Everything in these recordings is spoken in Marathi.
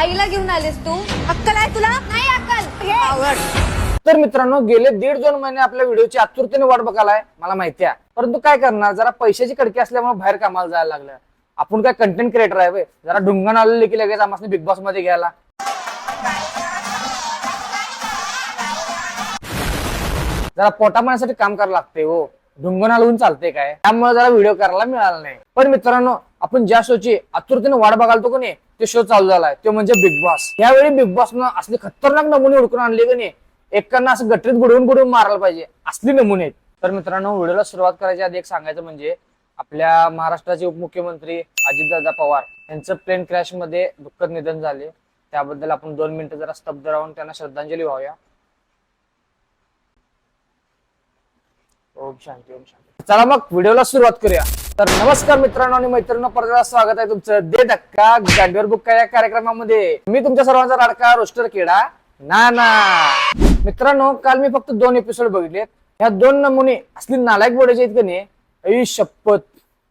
आईला घेऊन आलीस तू? अक्कल आहे तुला? नाही अक्कल. घे. तर मित्रांनो गेले दीड दोन महिने आपल्या व्हिडिओची आतुरतेने वाट बघायलाय मला माहिती आहे. परंतु काय करणार जरा पैशाची कडकी असल्यामुळे बाहेर कामाला जायला लागलं. आपण काय कंटेंट क्रिएटर आहे बे. जरा ढुंगण आलेले की लगेच आम्हाला बिग बॉसमध्ये घ्यायला. जरा पोटा पाण्यासाठी काम करावं लागते हो. ढुंगण हलवून चालते काय? त्यामुळे जरा व्हिडिओ करायला मिळाला नाही. पण मित्रांनो आपण ज्या शोची आतुरतेने वाट बघालतो तो नाही ते शो चालू झालाय. तो म्हणजे बिग बॉस यावेळी बिग बॉस न असले खतरनाक नमुने उडकून आणले की नाही एकांना असं गटरीत बुडवून बुडवून मारायला पाहिजे. असली नमुने आहेत. तर मित्रांनो व्हिडिओला सुरुवात करायची आधी एक सांगायचं म्हणजे आपल्या महाराष्ट्राचे उपमुख्यमंत्री अजितदादा पवार यांचं प्लेन क्रॅशमध्ये दुःखद निधन झाले. त्याबद्दल आपण दोन मिनिटं जरा स्तब्ध राहून त्यांना श्रद्धांजली वाहूया. ओम शांती ओम शांती. चला मग व्हिडिओला सुरुवात करूया. तर नमस्कार मित्रांनो आणि मैत्रिणी परत स्वागत आहे तुमचं. दे धक्का गांडीवर बुक्का या कार्यक्रमामध्ये. मी तुमच्या सर्वांचा लाडका रोस्टर केडा ना ना मित्रांनो काल मी फक्त दोन एपिसोड बघितले ह्या दोन नमुने असली नालायक बोलायचे आहेत का नाही शपथ.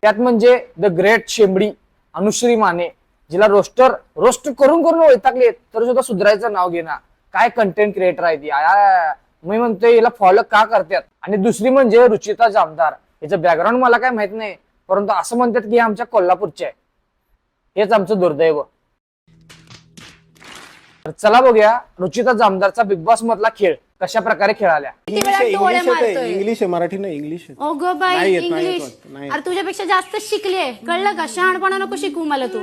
त्यात म्हणजे द ग्रेट शेंबडी अनुश्री माने जिला रोस्टर रोस्ट करून करून वैतागले तरी सुद्धा सुधारायचं नाव घेणार. काय कंटेंट क्रिएटर आहे ती? आया. मी म्हणतोय हिला फॉलो का करतात आणि दुसरी म्हणजे रुचिता जामदार. याचं बॅकग्राऊंड मला काय माहीत नाही परंतु असं म्हणतात की हे आमच्या कोल्हापूरचे आहे. हेच आमचं दुर्दैव. तर चला बघूया रुचिता जामदारचा बिग बॉस मधला खेळ. कशा प्रकारे खेळाल्या किती इंग्लिश वेळा आहे मारतोय. इंग्लिश मराठी नाही इंग्लिश आहे. अगं बाई नाही येत, नाही येत इंग्लिश. वाटतं, नाही अरे तुझ्यापेक्षा जास्त शिकले कळलं का? शहाणपणा नको शिकू मला तू.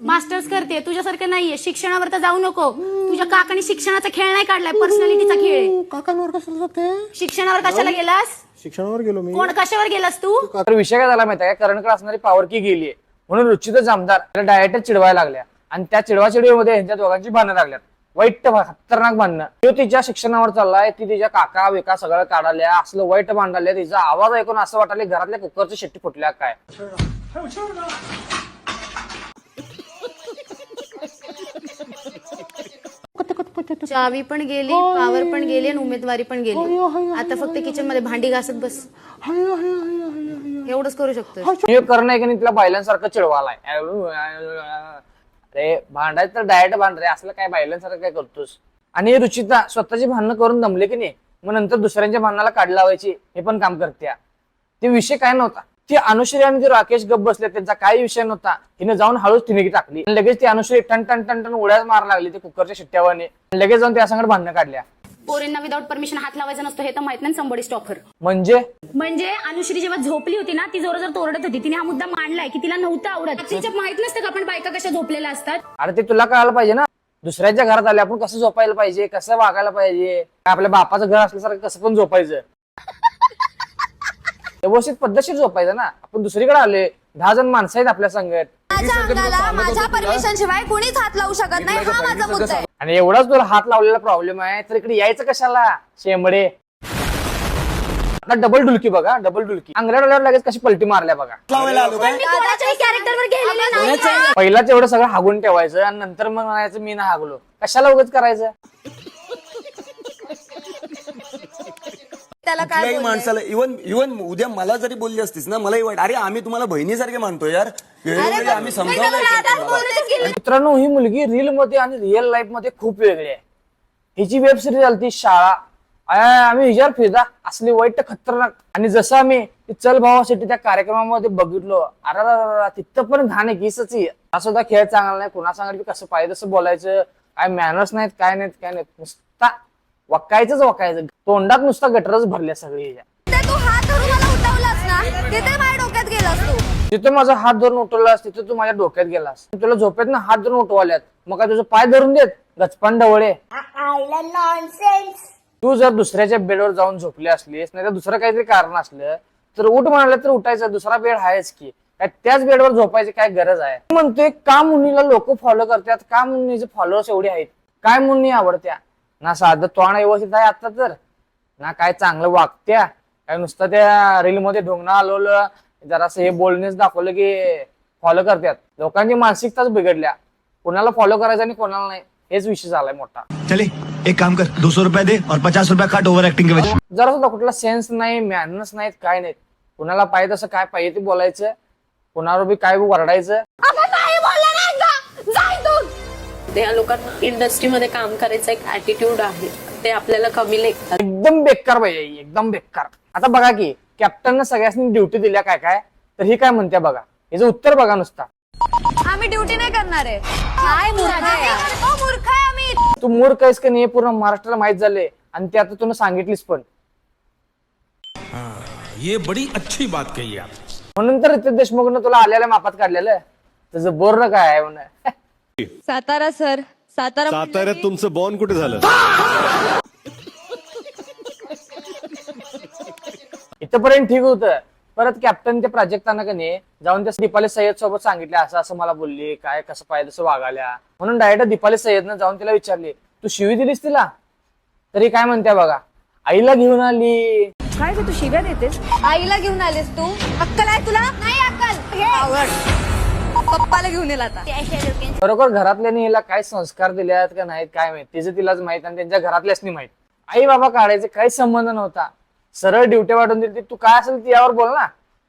मास्टर्स करते. तुझ्यासारखं नाहीये. शिक्षणावर तर जाऊ नको. तुझ्या काकाने शिक्षणाचा खेळ नाही काढलाय पर्सनॅलिटीचा खेळ आहे. काकांवर कशाला जाते? शिक्षणावर कशाला गेलास? शिक्षणावर गेलो मी. कोण कशावर गेलास तू? तर विषय काय झाला माहिती करणकडे असणारी पावर की गेली म्हणून रुचिता जामदार त्याला डायरेक्ट चिडवायला लागल्या. आणि त्या चिडवा चिडवीमध्ये यांच्या दोघांची भांडणं लागल्यात. वाईट खतरनाक भांडणं. तो तिच्या शिक्षणावर चाललाय ती तिच्या काका विका सगळं काढाल्या असलं वाईट भांडाल्या तिचा आवाज ऐकून असं वाटायला घरातल्या कुकरची शेट्टी फुटल्या काय? चावी पण गेली पावर पण गेली आणि उमेदवारी पण गेली. आता फक्त किचनमध्ये भांडी घासत बस. एवढंच करू शकतो करणं आहे की नाही तिला बैलांसारखं चिडवालाय अरे भांडायचं तर डायरेक्ट भांड रे. असलं काय बायलांसारखं काय करतोस? आणि रुचिता स्वतःची भांडणं करून दमले की नाही मग नंतर दुसऱ्यांच्या भांडणाला काढ लावायची हे पण काम करते ते विषय काय नव्हता? ती अनुश्री आणि ती राकेश गप बसले त्यांचा काही विषय नव्हता. हिने जाऊन हळूच तिने टाकली. लगेच ती अनुश्री टन टन टन टन उड्याच मारा लागली ते कुकरच्या शिट्ट्यावाने. लगेच जाऊन त्या संगत भांडणं काढल्या. पोरींना विदाऊट परमिशन हात लावायचा नसतो हे तर माहीत नाही संबडी स्टॉकर म्हणजे? म्हणजे अनुश्री जेव्हा झोपली होती ना ती जोर जर तोरडत होती. तिने हा मुद्दा मांडलाय की तिला नव्हतं आवडत. तिच्या माहीत नसतं का आपण बायका कशा झोपलेल्या असतात. अरे ते तुला कळायला पाहिजे ना? दुसऱ्याच्या घरात आले आपण कसं झोपायला पाहिजे? कसं वागायला पाहिजे? आपल्या बापाचं घर असल्यासारखं कसं पण झोपायचं? व्यवस्थित पद्धतशीर झोपायचं ना? आपण दुसरीकडे आले दहा जण माणसं आहेत आपल्या संगत. माझ्या अंगाला माझ्या परमिशन शिवाय कोणीच हात लावू शकत नाही. हा माझा मुद्दा आहे. आणि एवढाच तुला हात लावलेला प्रॉब्लेम आहे तर इकडे यायचं कशाला? शेंबडे. आता डबल डुलकी बघा डबल डुलकी. डोळ्यावर लगेच कशी पलटी मारल्या बघा. कोणाच्याही कॅरेक्टरवर गेलेले नाही पहिलाच एवढं सगळं हागून ठेवायचं आणि नंतर मग म्हणायचं मी ना हागलो. कशाला उगाच करायचं? त्याला काय कुठल्याही? माणसाला इव्हन इव्हन उद्या मला जरी बोलली असतीस ना मलाही वाईट. अरे आम्ही तुम्हाला बहिणीसारखे मानतो यार. वेळोवेळी आम्ही समजावलं आहे. मित्रांनो ही मुलगी रील मध्ये आणि रिअल लाईफमध्ये खूप वेगळी आहे. हिची वेब सिरीज आलती शाळा. आय, आम्ही हिच्यावर फिरदा असली वाईट खतरनाक. आणि जसं आम्ही ती चल भावासाठी त्या कार्यक्रमामध्ये बघितलो अरे अरे, अरे, अरे, तिथं पण घाणे घिसच हा सुद्धा खेळ चांगला नाही कुणा सांगायचं कसं पाहिजे तसं बोलायचं. काय मॅनर्स नाहीत काय नाहीत काय नाहीत. नुसता वकायचंच वकायचं. तोंडात नुसता गटरच भरल्या सगळी. तिथे तू हात धरून मला उठवलास ना तिथे माझ्या डोक्यात गेलास तू. तिथं माझा हात धरून उठवलास तिथं तू माझ्या डोक्यात गेलास. तुला झोपेत ना हात धरून उठवाल्यात. मग काय तुझं पाय धरून देत? गचपान डवळे तू जर दुसऱ्याच्या बेडवर जाऊन झोपली असलीस नाही तर दुसरं काहीतरी कारण असलं तर उठ म्हणाले तर उठायचं. दुसरा बेड आहेच की. काय त्याच बेडवर झोपायची काय गरज आहे? मी म्हणतोय का मुलीला लोक फॉलो करतात? का मुलीचे फॉलोअर्स एवढे आहेत? काय मुली आवडत्या? ना साधं तोंड व्यवस्थित आहे आता तर. ना काय चांगलं वागत्या. काय नुसतं त्या रील मध्ये ढोंगणं आलवलं जरासं हे बोलणेच दाखवलं की फॉलो करतात लोकांची मानसिकताच बिघडल्या. कोणाला फॉलो करायचं आणि कोणाला नाही हेच विषय झालाय मोठा. चले एक काम कर. दो सौ रुपया दे और पचास रुपया काट ओवर एक्टिंग के वजह. जरा सुद्धा कुठला सेन्स नाही मॅनर्स नाहीत काय नाहीत. कुणाला पाहिजे तसं काय पाहिजे ते बोलायचं. कुणावर बी काय वरडायचं. होते या लोकांना इंडस्ट्रीमध्ये काम करायचं एक ऍटिट्यूड आहे. ते आपल्याला कमी लेखतात. एकदम बेकार बाई आहे, एकदम बेकार. आता बघा की कॅप्टननं सगळ्यांनी ड्युटी दिल्या काय काय? तर ही काय म्हणते बघा? याचं उत्तर बघा नुसता. आम्ही ड्युटी नाही करणार आहे. काय मूर्ख आहे यार. अहो, मूर्ख आहे आम्ही. तू मूर्ख आहेस का नाही हे पूर्ण महाराष्ट्राला माहीत झाले आणि ते आता तुला सांगितलीस पण. ये बड़ी अच्छी बात कही आप म्हणून तर रितेश देशमुखनं तुला आलेल्या मापात काढलेलं त्याचं बोर काय आहे म्हणून. सातारा सर. सातारा साताऱ्यात तुमचं बॉन कुठे झालं? इथपर्यंत ठीक होतं. परत कॅप्टन ते प्राजक्ताना का नाही? जाऊन त्या दीपाली सय्यद सोबत सांगितले असं असं मला बोलली काय कसं पाहिजे तसं वागाल्या. म्हणून डायरेक्ट दीपाली सय्यदनं जाऊन तिला विचारली तू शिवी दिलीस तिला? तरी काय म्हणते बघा आईला घेऊन आली. काय ग तू शिव्या देतेस? आईला घेऊन आलीस तू? अक्कल आहे तुला? नाही अक्कल. हे पप्पाला घेऊन येला आता. बरोबर घरातल्यानी हिला काय संस्कार दिले आहेत का नाहीत काय माहीत? तिचं तिलाच माहीत आणि त्यांच्या घरातल्याच माहीत. आई बाबा काढायचे काही संबंध नव्हता. सरळ ड्युट्या वाटून दिली तू काय असेल ती यावर बोल ना.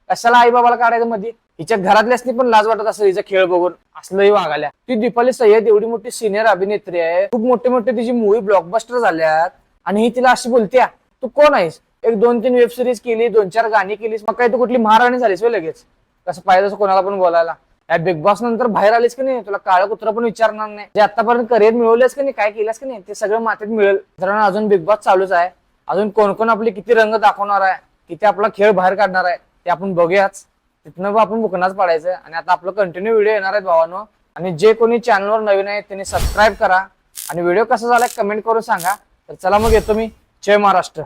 कशाला आई बाबाला काढायचं मध्ये हिच्या घरातल्यासनी पण लाज वाटत असेल हिचा खेळ बघून. असलंही वागाल्या ती दीपाली सय्यद एवढी मोठी सिनियर अभिनेत्री आहे. खूप मोठे मोठे तिची मूवी ब्लॉकबस्टर झाल्यात. आणि ही तिला अशी बोलते तू कोण आहेस? एक दोन तीन वेब सिरीज केली दोन चार गाणी केलीस मग काय तू कुठली महाराणी झालीस वे लगेच? कसं पाहिजे कोणाला पण बोलायला? या बिग बॉस नंतर बाहेर आलीस की नाही? तुला काळं कुत्र पण विचारणार नाही. जे आतापर्यंत करिअर मिळवलेस की नाही काय केलंस की नाही ते सगळं मातीत मिळेल. अजून बिग बॉस चालूच आहे. अजून कोण कोण आपले किती रंग दाखवणार आहे? किती आपला खेळ बाहेर काढणार आहे? ते आपण बघूयाच. तिथनं बा आपण बुकनाच पाडायचं. आणि आता आपलं कंटिन्यू व्हिडिओ येणार आहेत भावानो. आणि जे कोणी चॅनलवर नवीन आहे त्यांनी सबस्क्राईब करा. आणि व्हिडिओ कसा झाला कमेंट करून सांगा. तर चला मग येतो मी. जय महाराष्ट्र.